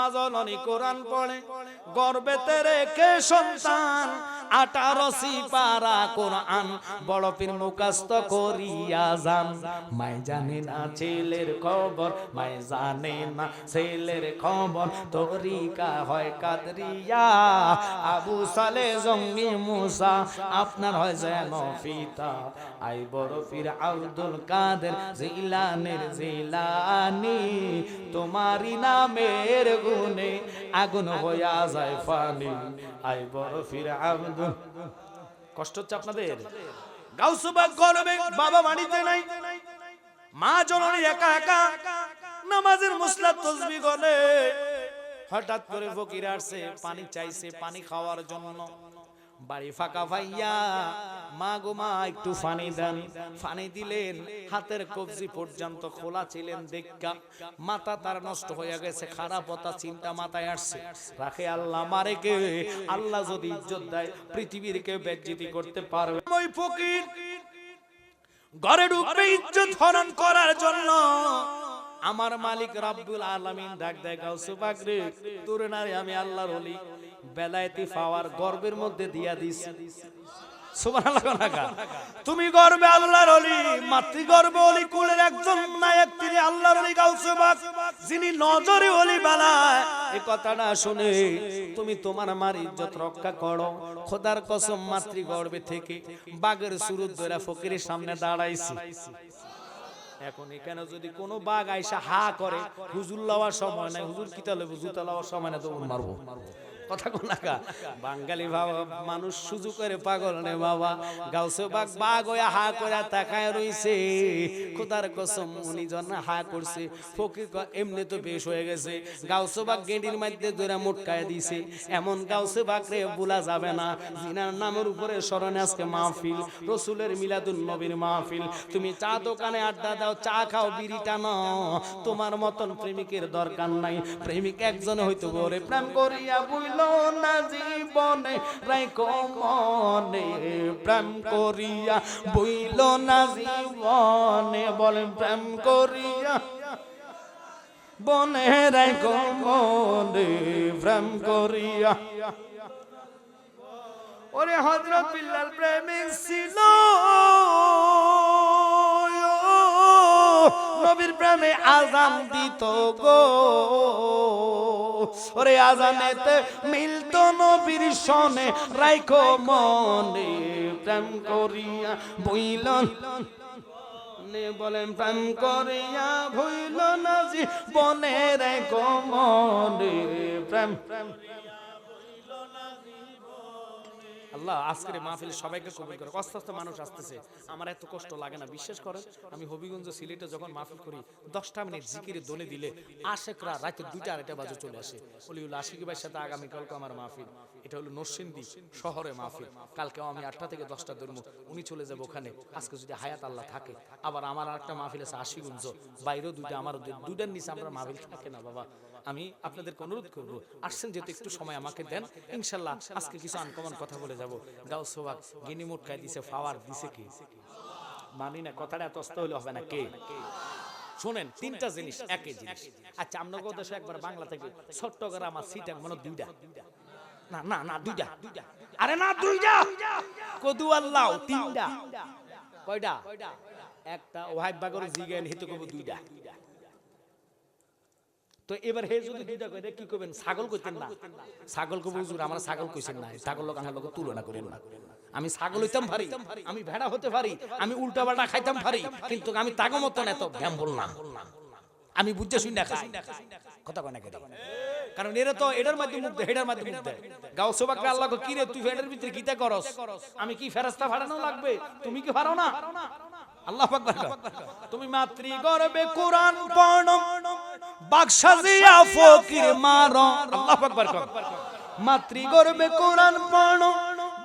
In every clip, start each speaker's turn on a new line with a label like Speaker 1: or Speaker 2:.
Speaker 1: মাজননী কোরআন পড়ে। রেখে সন্তান? আঠারো পারা কোরআন। বড় পীর করিয়া যান। মাই না ছেলের খবর, মাই জানে না ছেলের খবর। তরিকা হয় কাদরিয়া। আবু সালে জঙ্গি মুসা, আপনার হয় যেন পিতা। আই বড় পীর আব্দুল কাদের জিলানের জিলানি। তোমারি নামের গুনে আগুন হইয়া যায় ফানি আই বড় ফির আগুন কষ্ট হচ্ছে আপনাদের? গাউসুবাগ গরমে বাবা বাড়িতে নাই। মা জননী একা একা নামাজের মুসলা তসবি গলে। হঠাৎ করে ফকির আসছে, পানি চাইছে, পানি খাওয়ার জন্য। বাড়ি ফাঁকা ভাইয়া মা গো মা একটু পানি দেন। পানি দিলেন, হাতের কবজি পর্যন্ত খোলা ছিলেন দেখা। মাথা তার নষ্ট হয়ে গেছে, খারাপ হতা চিন্তা মাথায় আসছে। রাখে আল্লাহ মারে কে আল্লাহ যদি ইজ্জত দেয়, পৃথিবীর কেউ বেজ্জিতি করতে পারবে ওই ফকির ঘরে ঢুকবে ইজ্জত হরণ করার জন্য। আমার মালিক রাব্বুল আলামিন ডাক দেয়, গাউসু পাকরে তোরে নারে আমি আল্লাহর ওলি। বেলায়েতি পাওয়ার গর্বের মধ্যে দিয়া নাকা তুমি গর্বে আল্লাহর ওলি মাতৃ গর্বে ওলি কুলের একজন নায়ক তিনি আল্লাহর ওলি গাউসু যিনি নজরে ওলি বালায়। এই কথাটা শুনে তুমি তোমার মার ইজ্জত রক্ষা করো। খোদার কসম মাতৃ গর্বে থেকে বাগের সুরুত ধরে ফকিরের সামনে দাঁড়াইছি। এখন এখানে যদি কোনো বাঘ আইসা হা করে হুজুর লওয়ার সময় নাই হুজুর কিতা লইব? জুতা লওয়ার সময় নাই তো মারবো। কথা কোন লাগা বাঙালি বাবা মানুষ সুযোগ করে পাগল নে বাবা। গাউসে বাঘ বাঘ হইয়া হা করে তাকায় রইছে। খোদার কসম, উনি জন হা করছে, ফকির ক- এমনি তো বেশ হয়ে গেছে। গাউসে বাঘ গেন্ডির মধ্যে ধরে মুটকায় দিছে। এমন গাউসে বাঘ রে ভুলা যাবে না। জিনার নামের উপরে স্মরণে আজকে মাহফিল। রসুলের মিলাদুন নবীর মাহফিল। তুমি চা দোকানে আড্ডা দাও, চা খাও বিড়ি টানো তোমার মতন প্রেমিকের দরকার নাই। প্রেমিক একজন হয়তো গোরে প্রেম করিয়া বুইল না জীবনে? রাইকো মনে প্রেম করিয়া, বইল না জীবনে? বলে প্রেম করিয়া। বনে রাইকো মনে প্রেম করিয়া। ওরে হজরত বিল্লাল প্রেমিক ছিল। নবীর প্রেমে আজান দিত গো। ওরে আজানেতে মিলত নবীর সনে রাইখো মনে প্রেম করিয়া, বইল নে বলেন প্রেম করিয়া ভইল না জি বনে রেখো মনে প্রেম প্রেম আল্লাহ, আজকের মাহফিল সবাইকে কবুল করে আস্তে আস্তে মানুষ আসতেছে। আমার এত কষ্ট লাগে না বিশ্বাস করেন আমি হবিগঞ্জ সিলেটে যখন মাহফিল করি, দশটা মিনিট জিকিরে দলে দিলে আশেকরা রাতে দুইটা আড়াইটা বাজে চলে আসে। অলিউল আশিকি ভাইয়ের সাথে আগামীকালকে আমার মাহফিল। এটা হলো নরসিংদী শহরে মাহফিল। কালকেও আমি আটটা থেকে দশটা ধরব উনি চলে যাব ওখানে। আজকে যদি হায়াত আল্লাহ থাকে, আবার আমার আরেকটা মাহফিল আছে আশিগুঞ্জ। বাইরেও দুইটা, আমারও দুই- দুইটার নিচে আমরা মাহফিল থাকে না বাবা। আমি আপনাদেরকে অনুরোধ করব আসছেন যেহেতু একটু সময় আমাকে দেন ইনশাল্লাহ আজকে কিছু আনকমন কথা বলে যাব। গাও সোবাক গিনি মুটকায় দিছে ফাওয়ার দিছে কি? মানি না কথাটা এত অস্ত হলে হবে না কে? শোনেন তিনটা জিনিস একই জিনিস। আচ্ছা আমনগর দেশে একবার বাংলা থেকে ছোট্ট করে আমার সিট মানে দুইটা। না না না দুইটা। আরে না দুইটা! কদু আল্লাহ তিনটা। কয়টা? একটা ওয়াইফ বাগর জিগেন হেতু কব দুইটা। তো এবার হে যদি দুইটা কইতে কি করবেন ছাগল কইতেন না? ছাগল কব হুজুর আমরা ছাগল কইছেন না। ছাগল লোক আমার লোক তুলনা করেন না। আমি ছাগল হইতাম পারি আমি ভেড়া হতে পারি আমি উল্টা পাল্টা খাইতাম পারি কিন্তু আমি তাগো মতন এত ব্যায়াম বললাম। আমি বুঝতে শুই না খাই। কথা কয় না কেটে কারণ এরা তো এটার মাধ্যমে দেয় এটার মাধ্যমে দেয় গাও সোবাকরে আল্লাহ কি রে তুই ফেডের ভিতরে গীতা করস? আমি কি ফেরেশতা ফাড়ানো লাগবে? তুমি কি পারো না? আল্লাহ কয়। তুমি মাতৃ গর্বে কোরআন পড়ো। বাকশাজিয়া ফকির মারো। আল্লাহ আকবার কয়। মাতৃ গর্বে কোরআন পড়ো।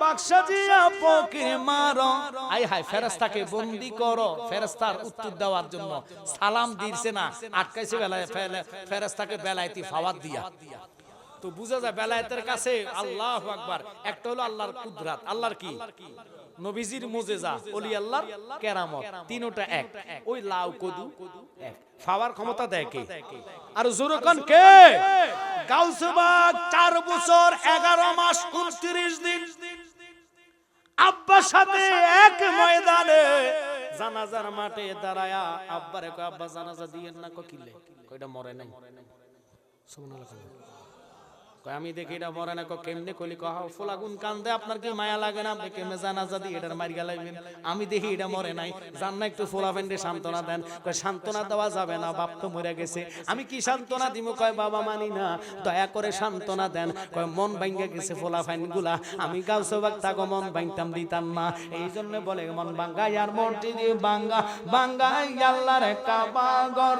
Speaker 1: বাকশাজিয়া ফকির মারো। আই হাই ফেরেশতাকে বন্দি করো। ফেরেশতার উত্তর দেওয়ার জন্য সালাম দিছে না। আটকাইছে বেলায় ফেরেশতাকে বেলাইতি ফাওয়াত দিয়া। তো বুঝা যায় বেলায়েতের কাছে আল্লাহ আকবার। একটা হলো আল্লাহর কুদরাত। আল্লাহর কি? নবীজির মুজেজা ওলি আল্লাহর কেরামত তিনটা এক। ওই লাউ কদু এক। ফাওয়ার ক্ষমতা দেয় কে? আর জোরকান কে? গাউসবাগ চার বছর এগারো মাস উনত্রিশ দিন। আব্বার সাথে এক ময়দানে জানাজার মাঠে দাঁড়ায়া আব্বারে কয় আব্বা জানাজা দিয়েন না ককিলে। কয়টা মরে নাই। সুবহানাল্লাহ আমি দেখি এটা মরে না কেমনে কলি কহ ফুলাগুন কান্দে, আপনার কি মায়া লাগে না? আপনি কেমনে জানাজা দিয়ে এটার মারি গেলাইবেন আমি দেখি এটা মরে নাই। জান না একটু ফুলা ফেন্ডে সান্ত্বনা দেন। সান্ত্বনা দেওয়া যাবে না, বাপ তো মরে গেছে। আমি কি সান্ত্বনা দিব কয়, বাবা মানি না। দয়া করে সান্ত্বনা দেন। কয়, মন ভাঙ্গে গেছে ফুলা ফাইনগুলা আমি গাউসে বাগ তাগো মন ভাঙতাম দিতাম না। এই জন্য বলে, মন বাঙ্গা আর মনটি দিয়ে বাঙ্গা বাঙ্গা আল্লাহ রে কাবা গর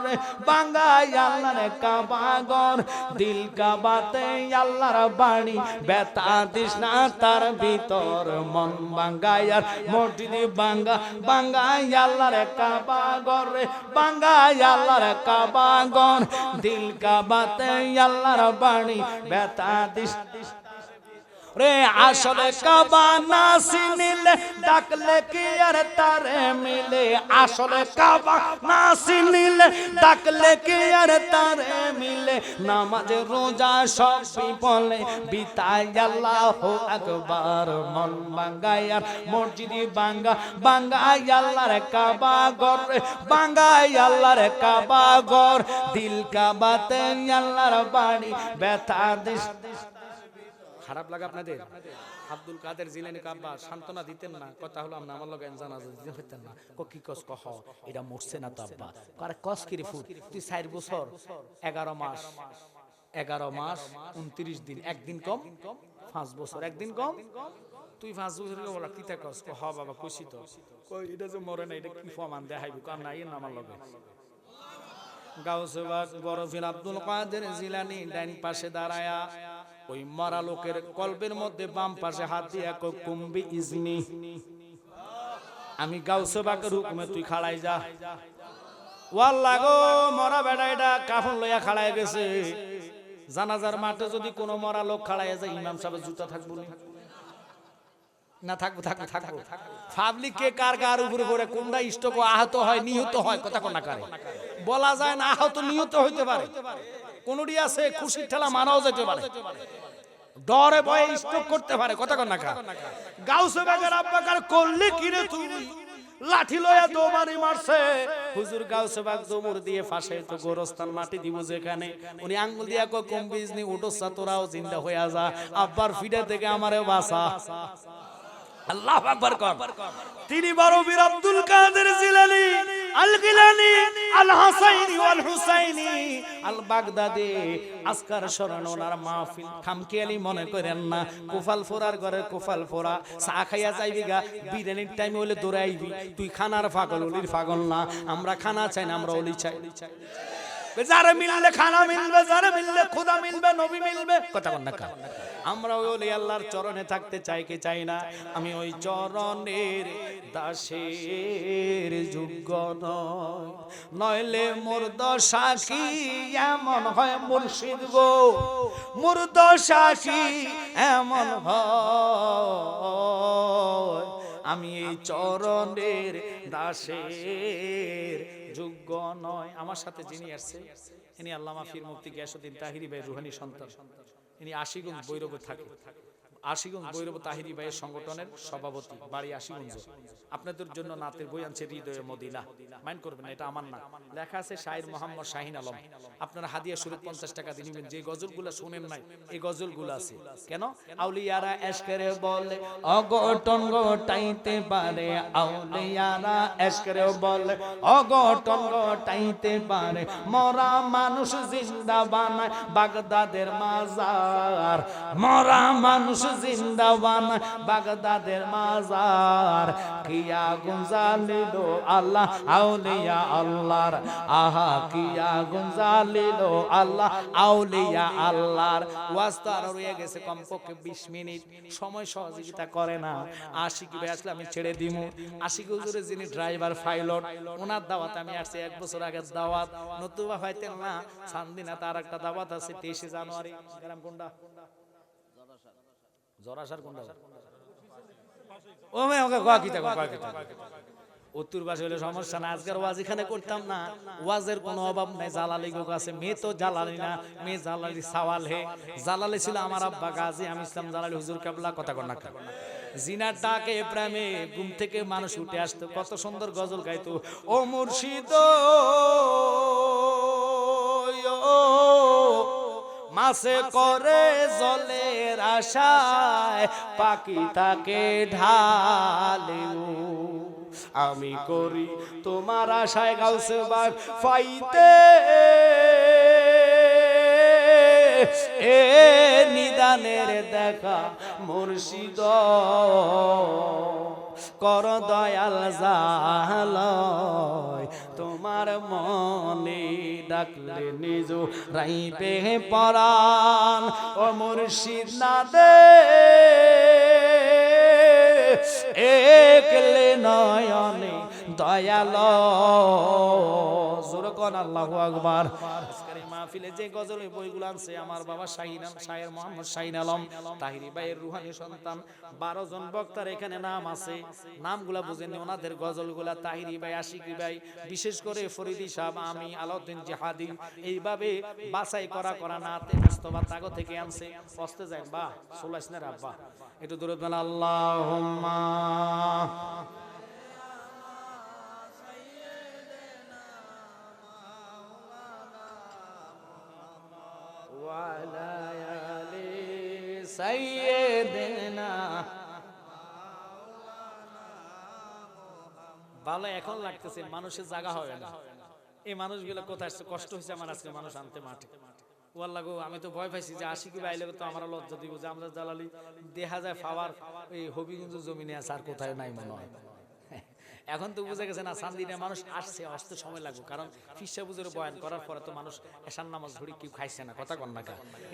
Speaker 1: আল্লাহ রে কাবা গর দিল কাবাতে আল্লাহর বাণী। বেতা দিস না তার ভিতর, মন বাঙ্গাই আর মসজিদ বাঙ্গা বাঙ্গাই আল্লাহ রে কাবা গর বাঙ্গাই আল্লাহ রে কাবা গর দিল কাবাতে আল্লাহর বাণী বেতা দিস রে আসলে কাবা না চিনিলে ডাকলে কি আর তারে মিলে? আসলে কাবা না চিনিলে ডাকলে কি আর তারে মিলে? নামাজ, রোজা সব বলে বিতাই আল্লাহ আকবার। মন বাঙ্গাই আর মসজিদি বাঙ্গা বাঙ্গাই আল্লাহর কাবা গর বাঙ্গাই আল্লাহর কাবা গর দিল কাবাতে আল্লাহর বাড়ি, ব্যথা দিস খারাপ লাগে আপনাদের? আব্দুল কাদের, জিলানি কাব্বা, সান্ত্বনা দিতেন না। কথা হলো আমরা আমার লগে জানাজা দিতে হইতেন না। ক কি কস, কহ, এটা মরছে না তো আব্বা। কারে কস কি ফুট তুই চার বছর, এগারো মাস এগারো মাস, উনত্রিশ দিন, একদিন কম, পাঁচ বছর, একদিন কম। তুই পাঁচ বছর বলা কি তা কস হ বাবা খুশি তো। এটা যে মরে না, এটা কি ফমান দেখাইবি? কাম নাই না আমার লগে। গাউসবাগ বরফির আব্দুল কাদের জিলানি, ডাইন পাশে দাঁড়ায়া ওই মরা লোকের কল্পের মধ্যে বাম পাশে হাত দিয়া কই কুম্বি ইজনি। আমি গাউসবাগের হুকুমে তুই খাড়াই যা। ওয়াল্লা গো, মরা বেড়া এটা কাফন লইয়া খাড়াই গেছে। জানাজার মাঠে যদি কোনো মরা লোক খাড়াই যায়, ইমাম সাহেব জুতা থাকব না? না, থাকব থাকব থাকব। পাবলিক কে কার কার উপরে পড়ে, কোনটা স্টক আহত হয়, নিহত হয়, কথা কোনা কারে? বলা যায় না, আহত, নিহত হইতে পারে। কোনটি আছে খুশির ঠেলা মারাও যেতে পারে। ডরে ভয়ে স্টক করতে পারে। কথা কোনা কা গাউসে বাগের আব্বাকার করলে কিরে তুই? লাঠি লয়া দোমারি মারছে। হুজুর গাউসে বাগ দোমর দিয়ে ফাঁসে তো গোরস্থান মাটি দিব যেখানে। উনি আঙ্গুল দিয়া কয় কম বিজনি উঠোসা তোরাও জিন্দা হইয়া যা। আব্বার ফিডে থেকে আমারে বাসা। আল্লাহ আকবার কর। তিনি বড় বীর আব্দুল কাদের জিলানি আল Gilani al Hasani wal Husaini al Baghdadi আজকার শরণ ওনার মাহফিল। খামকিয়ালি মনে করেন না, কুফাল ফোরার ঘরে কুফাল ফোরা। চা খাইয়া যাইবি গা, বিরিয়ানির টাইম হলে দৌড়াইবি। তুই খানার পাগল, অলির পাগল না। আমরা খানা চাই না, আমরা অলি চাই। যারা মিললে খানা মিলবে, যারা মিললে খুদা মিলবে, নবী মিলবে। কথা বল না। আমরা ওই আল্লাহর চরণে থাকতে চাই কি চাই না? আমি ওই চরণের দাসের যোগ্য নয় নইলে মোর দশা কি এমন হয় মুর্শিদ গো? মোর দশা কি এমন হয়? আমি এই চরণের দাসের যোগ্য নয়। আমার সাথে যিনি আসছে ইনি আল্লামা ফির মুফতি গিয়াসুদ্দিন তাহিরি ভাই রুহানি সন্তান। ইনি আশিগুন বৈরবে থাকে আশিগঞ্জ বৈরব তাহিরি ভাইয়ের সংগঠনের সভাপতি বাড়ি আশিগঞ্জ। আপনাদের জন্য নাতের বই আনছে হৃদয়ে মদিনা মাইন্ড করবেন এটা আমার না। লেখা আছে শাহির মোহাম্মদ শাহিন আলম। আপনারা হাদিয়া শুরু পঞ্চাশ টাকা দিয়ে নিবেন যে গজলগুলো শোনেন নাই এই গজলগুলো আছে। কেন? আউলিয়ারা এসকেরে বলে অগটন গোটাইতে পারে। আউলিয়ারা এসকেরে বলে অগটন গোটাইতে পারে। মরা মানুষ জিন্দা বানায় বাগদাদের মাজার। মরা মানুষ জিন্দা বানায় বাগদাদের মাজার। কিয়া গুঞ্জালিল আল্লাহ, আউলিয়া আল্লাহর। আহা, কিয়া গুঞ্জালিল আল্লাহ, আউলিয়া আল্লাহর। ওয়াস্তার রয়ে গেছে কমপক্ষে 20 মিনিট। সময় সহযোগিতা করে না। আশিকি ভাই আসলে আমি ছেড়ে দিমু। আশিক হুজুরের যিনি ড্রাইভার, পাইলট, ওনার দাওয়াত আমি আসছি এক বছর আগে দাওয়াত। নতুবা হয়তেন না, সান্দিনা তার একটা দাওয়াত আছে তেইশে জানুয়ারি। গ্রাম কোনটা জরাসার কোনটা ও মে ওকে কোয়া কিতা কোয়া কিতা উত্তর পাশে হলে সমস্যা না আজকের ওয়াজ এখানে করতাম না। ওয়াজের কোনো অভাব নাই জালালি গো আছে মেয়ে তো জালালি না মেয়ে জালালি সাওয়াল হে। জালালি ছিল আমার আব্বা গাজী আমি ইসলাম জালালি হুজুর কাবলা কথা না জিনার ডাকে প্রেমে ঘুম থেকে মানুষ উঠে আসতো কত সুন্দর গজল গাইতো। ও মুর্শিদ মাসে করে জলের আশায় পাখি তাকে ঢালেও আমি করি তোমার আশায় গাউসে বাগ ফাইতে। এ নিদানের দেখা মুর্শিদ। কর দয়াল জালয় তোমার মনে ডাকলে নিজ রাই পে পরাণ। ও মুর্শিদ না দে একলে নয়নে যে আনছে, আমার বাবা শাহিন আলম বারো জন বক্তার এখানে নাম আছে। নামগুলা বুঝেননি ওনাদের গজলগুলা তাহিরি ভাই, আশিকি ভাই, বিশেষ করে ফরিদি সাহেব, আমি আলাউদ্দিন জিহাদি, এইভাবে বাছাই করা করা মুস্তফা তাগো থেকে আনছে। অস্তে যায় সোলাইস না রাব্বা একটু দূরে وعلى آل سيدنا ভালো এখন লাগতেছে মানুষের জায়গা হবে না এই মানুষগুলো কোথায় আসছে কষ্ট হয়েছে আমার আজকে মানুষ আনতে মাঠে ও আল্লাহ গো আমি তো ভয় পাইছি যে আশিকি বাইলে তো আমার লজ্জা দিব যে আমরা জালালি দেখা যায় ফাওয়ার এই হবিগঞ্জ জমিনে আছে আর কোথায় নাই মনে হয় এখন তো বুঝে গেছে না সান্দিনে মানুষ আসছে আসতে সময় লাগবে। কারণ ফিসা বুঝের বয়ান করার পরে তো মানুষ এসান নামাজ ধরে কেউ খাইছে না কথা কন না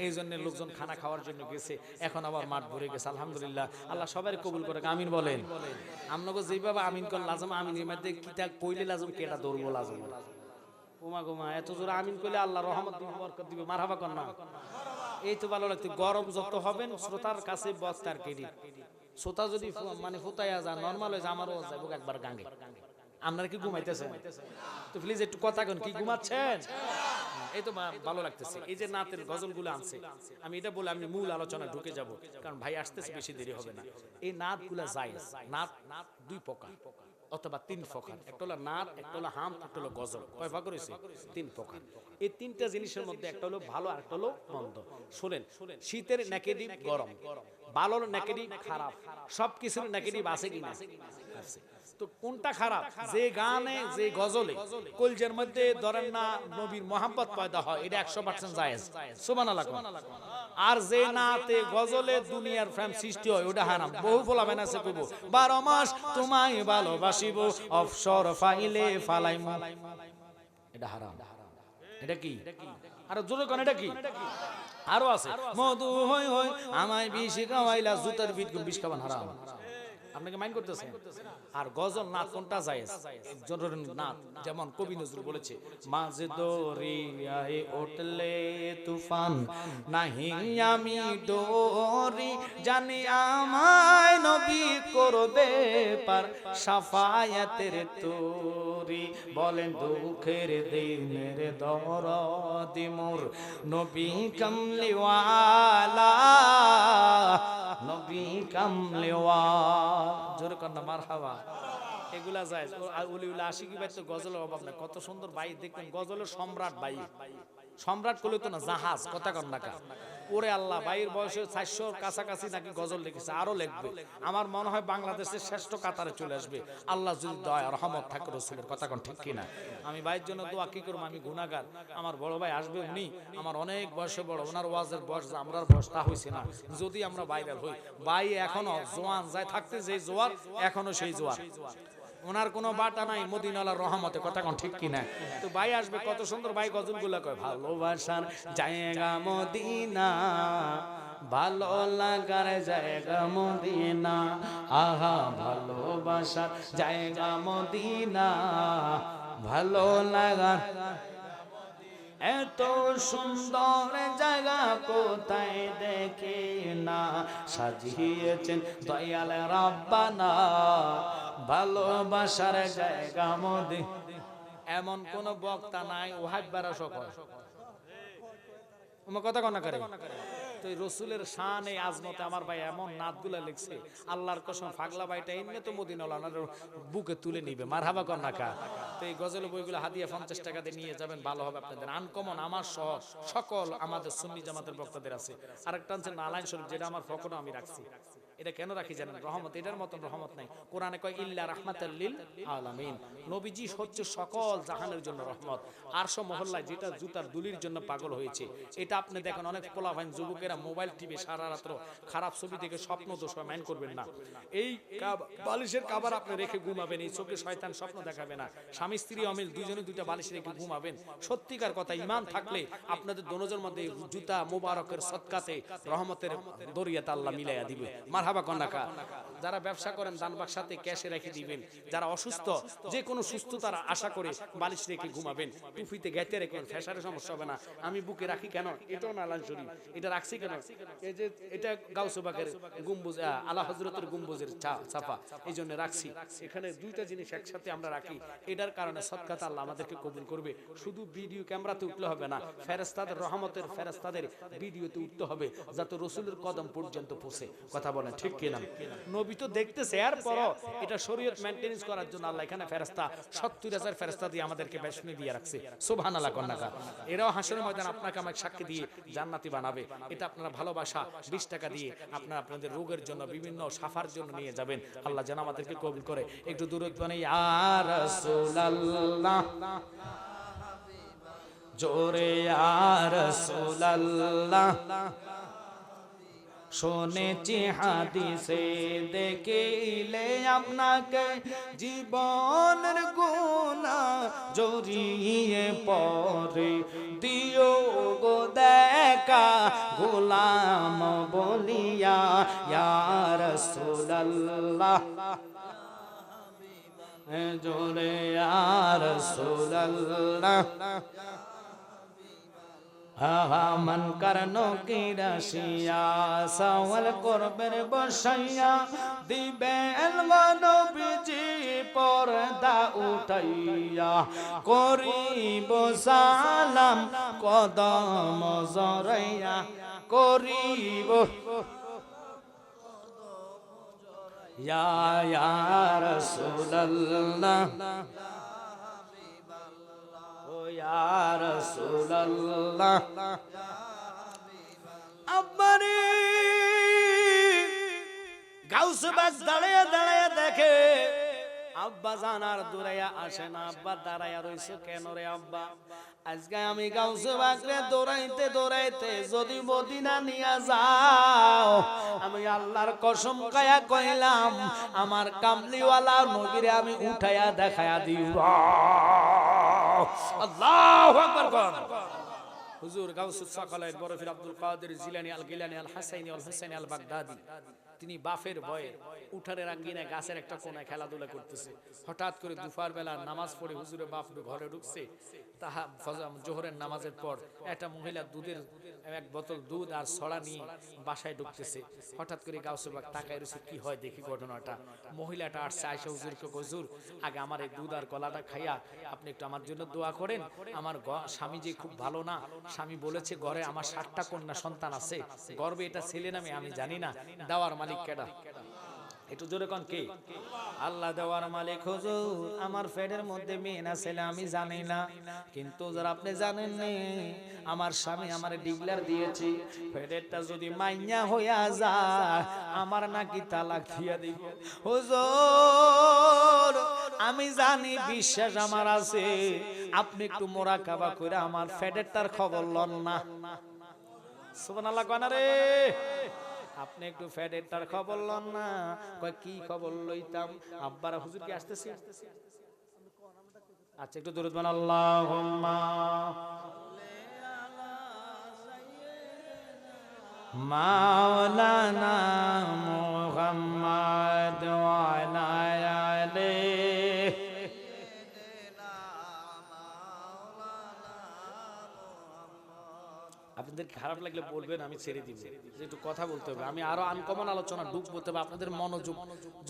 Speaker 1: এই জন্য লোকজন খানা খাওয়ার জন্য গেছে এখন আবার মাঠ ভরে গেছে আলহামদুলিল্লাহ। আল্লাহ সবাই কবুল করে আমিন বলেন। আপনাকে যেভাবে আমিন কর লাজম আমিনের মধ্যে কিতা কইলে লাজম কেটা দৌড়বো লাজম ওমা গোমা এত জোর আমিন কইলে আল্লাহ রহমত দিবে বরকত দিবে মারহাবা কর না এই তো ভালো লাগতো গরম যত হবেন শ্রোতার কাছে বস্তার কেডি শ্রোতা যদি মানে ফুতাইয়া যায় নর্মাল হয়ে আমারও যাব একবার গাঙ্গে। আপনারা কি ঘুমাইতেছেন? তো প্লিজ একটু কথা কেন, কি ঘুমাচ্ছেন? এই তো ভালো লাগতেছে। এই যে নাতের গজলগুলো আনছে, আমি এটা বলে আমি মূল আলোচনা ঢুকে যাব, কারণ ভাই আসতেছে, বেশি দেরি হবে না। এই নাতগুলা যায় নাত নাত দুই প্রকার। অথবা তিন প্রকার। একটা হলো নাত একটা হলো হাম একটা হলো গজল কয় ভাগ করেছে? তিন প্রকার। এই তিনটা জিনিসের মধ্যে একটা হলো ভালো আর একটা হলো মন্দ। শোনেন শীতের নেগেটিভ গরম। ভালো নেগেটিভ খারাপ। সব কিছুর নেগেটিভ আছে কিনা? আছে। তো কোনটা খারাপ? যে গানে যে গজলে কলজের মধ্যে ধরেন না নবীর মোহাম্মত পয়দা হয় এটা একশো পার্সেন্ট জায়েজ। সুবহানাল্লাহ আর যে নাতে গজলে দুনিয়ার প্রেম সৃষ্টি হয় ওটা হারাম। বহু ফলা মেনাছে কইব বারো মাস তোমায় ভালোবাসিব অফসর ফাইলে ফালাইম। এটা হারাম। এটা কি? আর জোরে কোন এটা কি? আরও আছে। মধু হই হই আমায় বিষ খাওয়াইলা জুতার বিট বিষ খাওয়ান হারাম। আপনাকে মাইন্ড করতেছেন আর গজল নাচ কোনটা যায় একজনের নাচ যেমন কবি নজরুল বলেছে মাঝে দরিয়ায় উঠলে তুফান নাহি, আমি ডরি জানি আমায় নবী করবে পার সাফায়াতের তোরি। বলেন দুঃখের দিনের দরদি মোর নবী কামলিওয়ালা, নবী কামলিওয়া জোরে কন্যা মার হাওয়া এগুলা যায়। উলি উলি আশিকি ভাই তো গজলের অভাব না কত সুন্দর বাই দেখবেন গজলের সম্রাট ভাই। সম্রাট করলে তো না জাহাজ কথা কন্যা কা ওরে আল্লাহ ভাইয়ের বয়সে চারশোর কাছাকাছি নাকি গজল লিখেছে আরও লিখবে। আমার মনে হয় বাংলাদেশের শ্রেষ্ঠ কাতারে চলে আসবে। আল্লাহ যদি দয়া রহমত থাকে রসুলের কথা কোন ঠিক কিনা? আমি ভাইয়ের জন্য দোয়া কি করব? আমি গুণাগার আমার বড় ভাই আসবে উনি। আমার অনেক বয়সে বড় ওনার ওয়াজের বয়স আমরার বয়স তা হয়েছে না। যদি আমরা ভাইরাল হই ভাই এখনও জোয়ান যায় থাকতে যে জোয়ার এখনও সেই জোয়ার। ওনার কোনো বাটা নাই, মদিনালার রহমতে। কথা কোন ঠিক কিনা? তো ভাই আসবে, কত সুন্দর ভাই গজলগুলো কয়, ভালোবাসার জায়গা মদিনা, ভালো লাগার জায়গা মদিনা, আহা, ভালোবাসার জায়গা মদিনা, ভালো লাগার এত সুন্দর জায়গা কোথায় দেখি না সাজিয়েছেন দয়াল রাব্বানা, ভালোবাসার জায়গা মধ্যে। এমন কোন বক্তা নাই ও বেড়া সকল। কথা কনা করে। তো এই রসুলের শান এই আজমতে আমার ভাই এমন নাতগুলা লিখছে, আল্লাহর কসম, ফাগলা ভাইটা এমনি তো মদিনা ওলানার বুকে তুলে নিবে। মারহাবা কন্যাকা তো এই গজল বইগুলো হাদিয়া পঞ্চাশ টাকা দিয়ে নিয়ে যাবেন, ভালো হবে আপনাদের। আনকমন, আমার সহ সকল আমাদের সুন্নি জামাতের বক্তাদের আছে। আরেকটা আছে নালাইন শরীফ, যেটা আমার ফকরও আমি রাখছি। এটা কেন রাখি জানেন? রহমত, এটার মতন রহমত নাই। কোরআনে কয়, ইল্লা রাহমাতাল্লিল আলামিন। নবীজি হচ্ছে সকল জাহানের জন্য রহমত। আরশো মহল্লায় যেটা জুতার দুলির জন্য পাগল হয়েছে, এটা আপনি দেখেন, অনেক পোলাভাইন যুবকেরা মোবাইল টিভি সারা রাত্র খারাপ ছবি দেখে স্বপ্ন দোষ মাইন করবেন না। এই বালিশের কাবার আপনি রেখে ঘুমাবেন, এই চোখে শয়তান স্বপ্ন দেখাবে না। স্বামী, স্ত্রী, অমিল, দুজনে দুইটা বালিশ রেখে ঘুমাবেন। সত্যিকার কথা ইমান থাকলে আপনাদের দনোজের মধ্যে জুতা মোবারকের সৎকাতে, রহমতের দরিয়াতে আল্লাহ মিলাইয়া দিবে। মারহাবা কন্যাকা যারা ব্যবসা করেন দানবাগ সাথে ক্যাশে রেখে দিবেন। যারা অসুস্থ, যে কোনো সুস্থতার আশা করে বালিশ রেখে ঘুমাবেন। টুফিতে গেতে রেখেন ফ্যাশারের সমস্যা হবে না। আমি বুকে রাখি কেন? এটাও নালান শরীফ এটা রাখছি কেন? এই যে, এটা গাউসুবাগের গুম্বুজ আলা হজরতের গুম্বুজের চাপা। এই জন্য রাখছি। এখানে দুইটা জিনিস একসাথে আমরা রাখি। এটার কারণে সৎকাত আল্লাহ আমাদেরকে কবুল করবে। শুধু ভিডিও ক্যামেরাতে উঠলে হবে না ফেরেস্তাদের রহমতের ফেরেস্তাদের ভিডিওতে উঠতে হবে, যাতে রসুলের কদম পর্যন্ত পৌঁছে। কথা বলেন, ঠিক কিনা? নবী তো দেখতেছে এরপরও এটা শরীয়ত মেনটেন্স করার জন্য আল্লাহ এখানে সত্তর হাজার ফেরেস্তা দিয়ে আমাদেরকে বেশনি দিয়ে রাখছে। সুবহান আল্লাহ কন্যাকা। এরাও হাসনের ময়দান আপনাকে আমাকে সাক্ষী দিয়ে জান্নাতি বানাবে। এটা আপনারা ভালোবাসা, বিশ টাকা দিয়ে আপনারা আপনাদের রোগের জন্য বিভিন্ন সাফার জন্য নিয়ে যাবেন। আল্লাহ যেন আমাদেরকে কবুল করে। একটু দূরত্ব নেই। আর জোরে আর শুনেছি হাদিসে, দেখিলে আপনাকে জীবনের গুণা জড়িয়ে পরে দিও গো দেখা গোলাম বলিয়া ইয়ার জোরে আর সুলাল্লাহ আহা, মন করনো কি রাশিয়া সওয়াল করবেন বসাইয়া, দিবে এলমানো বিজি পর্দা উঠাইয়া, করিব সালাম কদম জরাইয়া, করিব ইয়া ইয়া রাসূলুল্লাহ। ও ইয়া রাসূলুল্লাহ। আব্বারে গাউস বাস দাঁড়িয়ে দাঁড়িয়ে দেখে। আব্বা জানার দূরাইয়া আসে না, আব্বা দাঁড়াইয়া রইছে কেন রে আব্বা? আজকে আমি গাউসে বাকরে দৌড়াইতে দৌড়াইতে যদি মদিনা নিয়ে যাও, আমি আল্লাহর কসম কায়া কইলাম, আমার কামলিওয়ালা নবীরে আমি উঠাইয়া দেখায়া দিই আল্লাহু আকবার কোন। হুজুর গাউসুস সাকালাইন বরফির আব্দুল কাদের জিলানি আল গিলানি আল হাসাইনি আল হুসাইনি আল বাগদাদি তিনি বাফের ভয়ে উঠানের আঙ্গিনায় গাছের একটা কোনায় খেলাধুলা করতেছে। হঠাৎ করে দুপুর বেলা নামাজ পড়ে হুজুরে বাপ ঘরে ঢুকছে। তাহা জোহরের নামাজের পর একটা মহিলা দুধের এক বোতল দুধ আর ছড়া নিয়ে বাসায় ঢুকতেছে। হঠাৎ করে গাউসুবাগ তাকায় রয়েছে, কি হয় দেখি ঘটনাটা? মহিলাটা আসছে, আয়সা হুজুরকে হুজুর, আগে আমার এই দুধ আর কলাটা খাইয়া আপনি একটু আমার জন্য দোয়া করেন। আমার স্বামী যে খুব ভালো না, স্বামী বলেছে, ঘরে আমার ষাটটা কন্যা সন্তান আছে। গর্বে এটা ছেলে নামে আমি জানি না। দেওয়ার মালিক কেডা? একটু জোরে কন কে? আল্লাহ দেওয়ার মালিক হুজুর, আমার ফেডের মধ্যে আমি জানি না। কিন্তু যারা আপনি জানেন নি আমার স্বামী আমার ডিগলার ফেডেরটা যদি মাইয়া হইয়া যায়, আমার নাকি তালাক দিয়া দিব। হুজুর, আমি জানি বিশ্বাস আমার আছে, আপনি একটু মোরা কাবা করে আমার ফেডেরটার খবর লন না। সুবহানাল্লাহ কনা রে? আপনি একটু ফ্যাডেরটার খবর লন না। কয়, কি খবর লইতাম? আব্বার হুজুর কি আসতেছে? আচ্ছা একটু দূরত বান আল্লাহ মাওলানা মোহাম্মদ ওয়া লাগলে বলবেন, আমি ছেড়ে দিব। একটু কথা বলতে হবে। আমি আরও আনকমন আলোচনা ঢুকবো, তবে আপনাদের মনোযোগ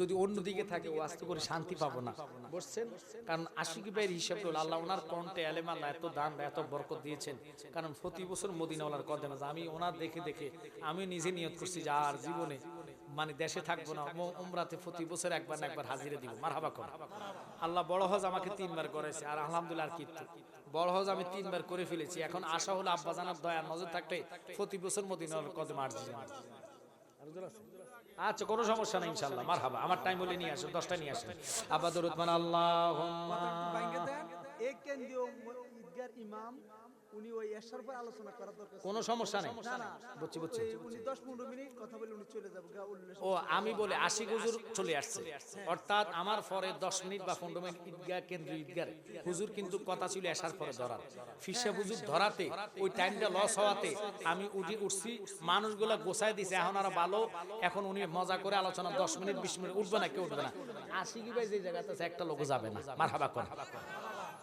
Speaker 1: যদি অন্যদিকে থাকে, ও আস্তে করে শান্তি পাবো না। বুঝছেন কারণ আশিকি ভাইয়ের হিসাব হলো আল্লাহ ওনার কণ্ঠে আলেম আল্লাহ এত দান, এত বরকত দিয়েছেন। কারণ প্রতি বছর মদিনাওয়ালার কদমে। আমি ওনার দেখে দেখে, আমি নিজে নিয়ত করছি যে আর জীবনে মানে দেশে থাকব না উমরাতে প্রতি বছর একবার না একবার হাজিরে দিব। মার হাবা কর। আল্লাহ বড় হজ আমাকে তিনবার করেছে, আর আলহামদুলিল্লাহ আর কীর্তি। বড় হজ আমি তিনবার করে ফেলেছি। এখন আশা হলো আব্বা জানার দয়া নজর থাকলে প্রতি বছর মদিনার কদম আসছি আচ্ছা কোনো সমস্যা নেই ইনশাল্লাহ মার হাবা আমার টাইম হলে নিয়ে আসো দশটা নিয়ে আসেন। দরুদ মান আল্লাহ
Speaker 2: কেন্দ্রীয় ঈদগার ইমাম উনি ওই এশার পর আলোচনা করার দরকার
Speaker 1: কোনো সমস্যা নেই।
Speaker 2: না না
Speaker 1: বুঝছি বুঝছি।
Speaker 2: উনি দশ পনেরো মিনিট কথা বলে উনি চলে যাবে
Speaker 1: ও আমি বলে আশি হুজুর চলে আসছে। অর্থাৎ আমার পরে দশ মিনিট বা পনেরো মিনিট ঈদগাহ কেন্দ্র ঈদগাহ হুজুর কিন্তু কথা ছিল আসার পরে ধরার। ফিসা হুজুর ধরাতে ওই টাইমটা লস হওয়াতে আমি উঠি উঠছি মানুষগুলো গোছায় দিছে। এখন আর ভালো এখন উনি মজা করে আলোচনা দশ মিনিট বিশ মিনিট উঠবে না কেউ উঠবে না। আশি কি ভাই যে জায়গাতে আছে একটা লোক যাবে না। মার হাবা কর।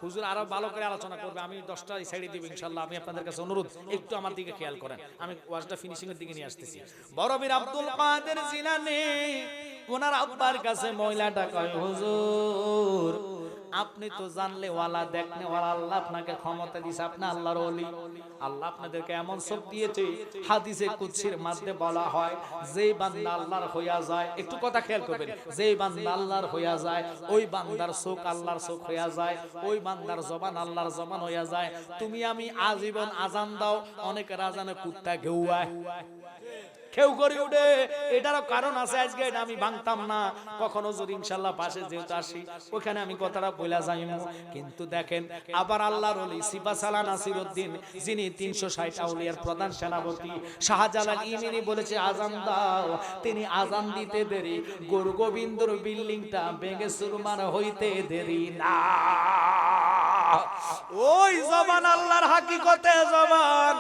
Speaker 1: হুজুর আরও ভালো করে আলোচনা করবে, আমি দশটা সাইডে দিব ইনশাল্লাহ, আমি আপনাদের কাছে অনুরোধ, একটু আমার দিকে খেয়াল করেন। আমি ওয়াজটা ফিনিশিং এর দিকে নিয়ে আসতেছি। বড় বীর আব্দুল কাদের জিলানি ওনার আব্বার কাছে মহিলাটা কয়, হুজুর আপনি তো জানলে ওয়ালা দেখনে ওয়ালা, আল্লাহ আপনাকে ক্ষমতা দিছে, আপনি আল্লাহর ওলি। আল্লাহ আপনাদেরকে এমন সব দিয়েছে, হাদিসে কুদসির মধ্যে বলা হয়, যে বান্দা আল্লাহর হইয়া যায়, একটু কথা খেয়াল করবেন, যে বান্দা আল্লাহর হইয়া যায়, ওই বান্দার চোখ আল্লাহর চোখ হইয়া যায়, ওই বান্দার জবান আল্লাহর জবান হইয়া যায়। তুমি আমি আজীবন আজান দাও, অনেক আজানে কুত্তা ঘেউয়ায়। কেউ করে উঠে এটারও কারণ আছে আজকে, এটা আমি ভাঙতাম না। কখনো যদি ইনশাল্লাহ পাশে যেহেতু আসি, ওখানে আমি কথাটা বইলা যাইমু। কিন্তু দেখেন, আবার আল্লাহর ওলি সিফা সালা নাসির উদ্দিন যিনি তিনশো ষাট আউলিয়ার প্রধান সেনাপতি, শাহজালাল ইমিনি বলেছে আজান দাও। তিনি আজান দিতে দেরি গরু গোবিন্দর বিল্ডিংটা ভেঙে সুরমার হইতে দেরি না। ওই জবান আল্লাহর হাকিকতে জবান।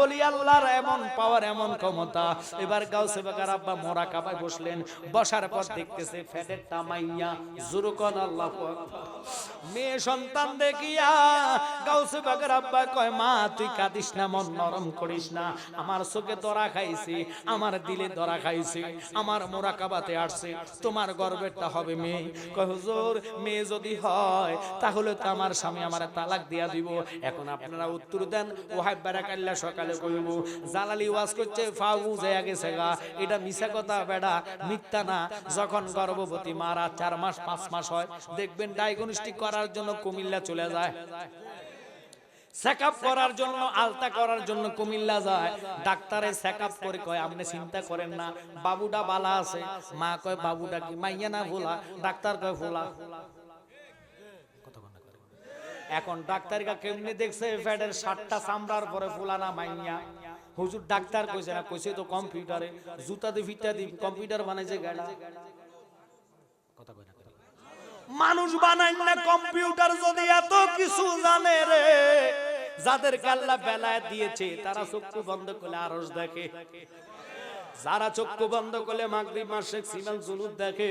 Speaker 1: ওলি আল্লাহর এমন পাওয়ার এমন ক্ষমতা। এবার গাউসে বাগার আব্বা মোরা কাবায় বসলেন। বসার পর দেখতেছে ফ্যাটের টামাইয়া জুরুকন আল্লাহ মেয়ে সন্তান দেখিয়া গাউসে বাগার আব্বা কয়, মা, তুই কাঁদিস না, মন নরম করিস না। আমার চোখে দরা খাইছি, আমার দিলে দরা খাইছি, আমার মোরা কাবাতে আসছে। তোমার গর্বেরটা হবে মেয়ে। কয়, হুজুর, মেয়ে যদি হয়, তাহলে তো আমার স্বামী আমার তালাক দিয়া দিব। এখন আপনারা উত্তর দেন ও হাইবারা কাল্লা সকালে কইব জালালি ওয়াজ করছে ফাউ যায় গেছে গা। এটা মিছা কথা বেড়া, মিথ্যা না। যখন গর্ভবতী মারা চার মাস, পাঁচ মাস হয়, দেখবেন ডায়াগনস্টিক করার জন্য কুমিল্লা চলে যায়। চেকআপ করার জন্য, আলতা করার জন্য কুমিল্লা যায়। ডাক্তারে চেকআপ করে কয়, আপনি চিন্তা করেন না, বাবুটা বালা আছে। মা কয়, বাবুটা কি মাইয়া না ভোলা? ডাক্তার কয়, ভোলা। এখন ডাক্তারিকা কেমনি দেখছে? ফ্যাটের সাতটা চামড়ার পরে ফুলানা মাইয়া। হুজুর ডাক্তার কইছে না, কইছে তো কম্পিউটারে। জুতা দি ফিটা দি, কম্পিউটার বানাইছে গাড়া। কথা কয় না মানুষ বানাই না, কম্পিউটার যদি এত কিছু জানে রে যাদের কাল্লা বেলায় দিয়েছে, তারা চক্ষু বন্ধ করলে আরস দেখে। যারা চক্ষু বন্ধ করলে মাগরিব মাসে সিমান জুনুদ দেখে,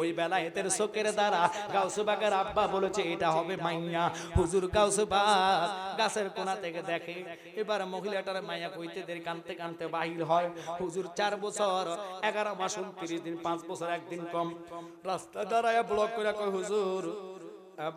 Speaker 1: ওই বেলা এদের চোখের দ্বারা গাউসুবাগের আব্বা বলেছে, এটা হবে মাইয়া। হুজুর গাউসুবাগ গাছের কোনা থেকে দেখে, এবার মহিলাটার মাইয়া কইতে দের, কানতে কানতে বাহির হয়। হুজুর চার বছর, এগারো মাস, উনত্রিশ দিন, পাঁচ বছর, একদিন কম। রাস্তা দাঁড়ায় ব্লক করে কয়, হুজুর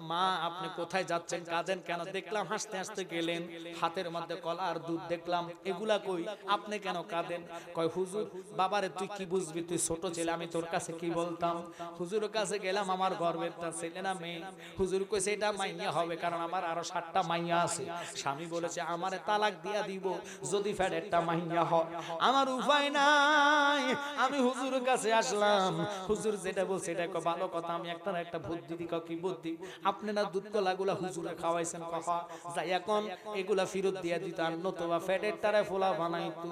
Speaker 1: মা, আপনি কোথায় যাচ্ছেন কাঁদেন কেন? দেখলাম, হাসতে হাসতে গেলেন, হাতের মধ্যে কলা আর দুধ দেখলাম, এগুলা কই? আপনি কেন কাঁদেন? কয়, হুজুর, বাবারে, তুই কি বুঝবি? তুই ছোট ছেলে, আমি তোর কাছে কি বলতাম? হুজুরের কাছে গেলাম, আমার গর্বেরটা ছেলে না মেয়ে। হুজুর কইছে, এটা মাইয়া হবে, কারণ আমার আরও সাতটা মাইয়া আছে। স্বামী বলেছে, আমারে তালাক দিয়া দিব, যদি ফ্যাডেরটা মাইয়া হয়। আমার উপায় নাই, আমি হুজুরের কাছে আসলাম। হুজুর যেটা বলছে, এটা ভালো কথা, আমি একটা একটা বুদ্ধি দিক কি বুদ্ধি? আপনারা দুধ কলাগুলা হুজুরে খাওয়াইছেন কথা যাই এখন এগুলা ফেরত দিয়া দিত আর নতুবা ফ্যাটের টারে ফোলা বানাইতো।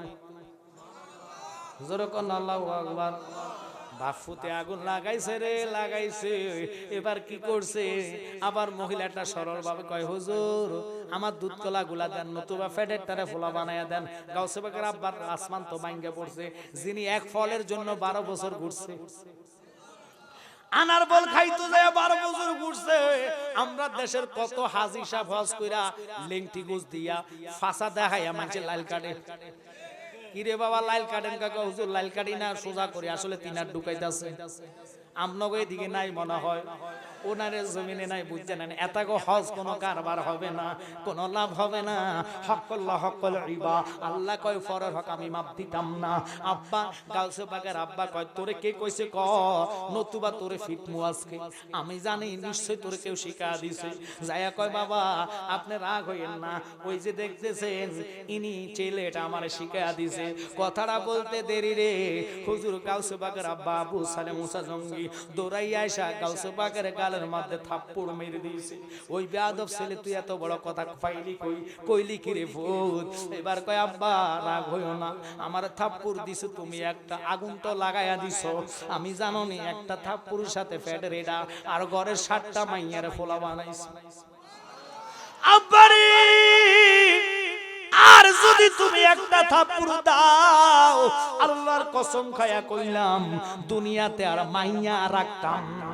Speaker 1: হুজুর আকবার। বাফুতে আগুন লাগাইছে রে, লাগাইছে। এবার কি করছে? আবার মহিলাটা সরল ভাবে কয়, হুজুর, আমার দুধ কলা গুলা দেন, নতুবা ফেডের টারে ফোলা বানাইয়া দেন। গাউসে বাকের আব্বার আসমান তো ভাঙ্গে পড়ছে, যিনি এক ফলের জন্য বারো বছর ঘুরছে। আনার বল খাইতো যায় বারো বছর ঘুরছে। আমরা দেশের কত হাজি সাহ কইরা লেংটি গুজ দিয়া ফাঁসা দেখাইয়া মানছে লাল কাটে কিরে বাবা লাইল কাটেন কাকা হুজুর লাইল কাটি না সোজা করে। আসলে তিনার ঢুকাইতেছে। আমনগো এদিকে নাই মনে হয়। ওনারে জমিনে নাই বুঝছে না। এতাগো হজ কোনো কারবার হবে না, কোনো লাভ হবে না। হকল্লা হকল রিবা। আল্লাহ কয় ফরের হক, আমি মাপ দিতাম না। আব্বা, গাউসে বাগের আব্বা কয়, তোরে কে কইছে ক? নতুবা তোরে ফিট মুয়াজকে আমি জানি, নিশ্চয় তোরে কেউ শিখা দিছে। যায়া কয়, বাবা, আপনি রাগ হইেন না। ওই যে দেখতেছেন, ইনি ছেলেটা আমার শিখা দিছে। কথাটা বলতে দেরি রে। হুজুর গাউসে বাগের আব্বা আবু সালে মুসা জঙ্গি দৌড়াইয়া আইসা গাউসে বাগের গালের মধ্যে থাপ্পড় মেরে দিয়েছে। ওই বেয়াদব ছেলে তুই এত বড় কথা পাইলি কই? কইলি কি রে ভূত? এবার কয়, আব্বা, রাগ হইও না। আমার থাপ্পড় দিছো তুমি একটা। আগুন তো লাগাইয়া দিছো। আমি জানো নি একটা থাপ্পড়ের সাথে ফ্যাট রেডা আর ঘরের সাতটা মাইয়ারে ফোলা বানাইছে। আব্বারে, আর যদি তুমি একটা থাপ্পড় দাও, আল্লাহর কসম খায়া কইলাম, দুনিয়াতে আর মাইয়া রাখতাম না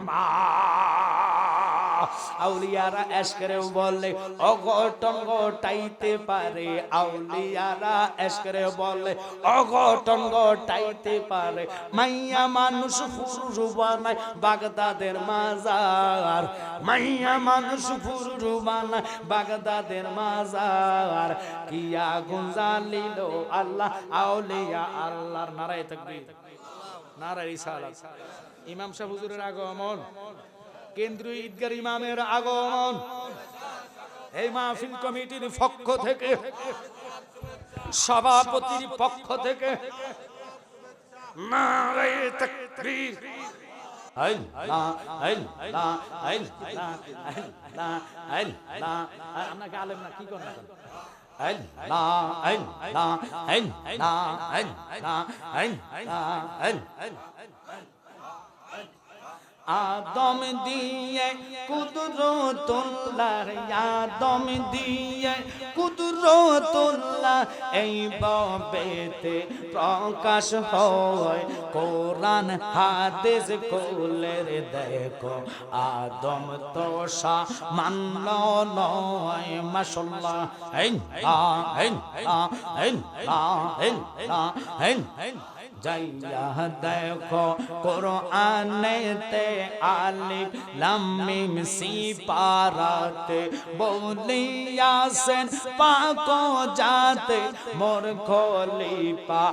Speaker 1: আউলিয়ারা এসকেরেও বলে অঘটন ঘটাইতে পারে। আউলিয়ারা এসকেরেও বলে অঘটন ঘটাইতে পারে। মাইয়া মানুষ ফুরু বানায় বাগদাদের মাজার। মাইয়া মানুষ ফুরু বানায় বাগদাদের মাজার। কি আগুন জ্বালিল আল্লাহ, আউলিয়া আল্লাহর নারায় তাকবীর। নারায় রিসালাত। ইমাম সাহেব হুজুরের আগমন। কেন্দ্রীয় ঈদগার ইমামের আগমন এই মাহফিল কমিটির পক্ষ থেকে সভাপতির পক্ষ থেকে আপনাকে আলেম না কি করেন? আদম দিয়ে কুদরতুল্লাহ আদম দিয়ে কুদরতুল্লাহ এই ববেতে প্রকাশ হয়। কোরআন, হাদিস, কোলের দেখো, আদম তো সা মানল নয় মাশাল্লাহ আইন আইন আইন আইন আইন আইন যাইয়া দেখো, কোরআনেতে আলিফ লাম মিম সিপারাতে বলিয়াছেন, পাক যাতে মোর খলিফা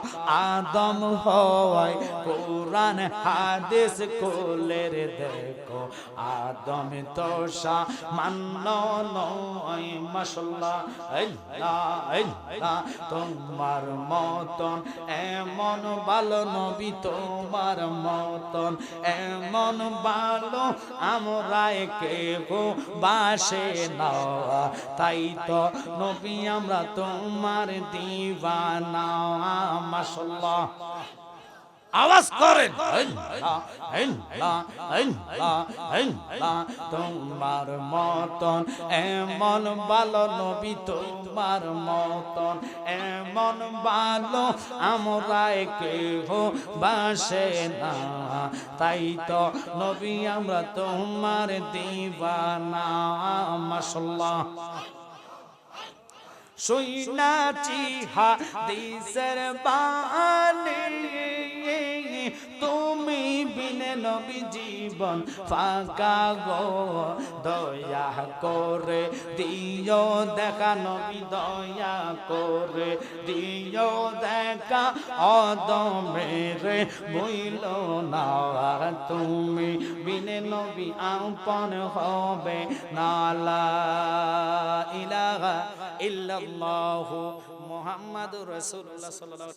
Speaker 1: আদম হয়। কোরআন, হাদিস, কোলের দেখো, আদম তো সা মান্ন নয়, মাশাল্লাহ, আল্লাহ আল্লাহ, তোমার মতন এমন ভালো নবী তোমার মতন। এমন ভালো আমরা কেহ বাসে না তাই তো নবী আমরা তোমার দিবানা মাশাল্লাহ আওয়াজ করেন। তোমার মতন এমন ভালো নবী তোমার মতন এমন ভালো আমরা কেহ বাসে না। তাই তো নবী আমরা তোমার দিবানা মাসাল্লাহ শুইনাছি হাদিসের বাণী তুমি বিনে নবী জীবন ফাঁকা গো, দয়া করে দিও দেখা, নবী দয়া করে দিও দেখা অদমেরে বইল না তুমি বিনে নবী আপন হবে নালা ইলাহা ইল্লাল্লাহু মুহাম্মাদুর রাসূলুল্লাহ সাল্লাল্লাহু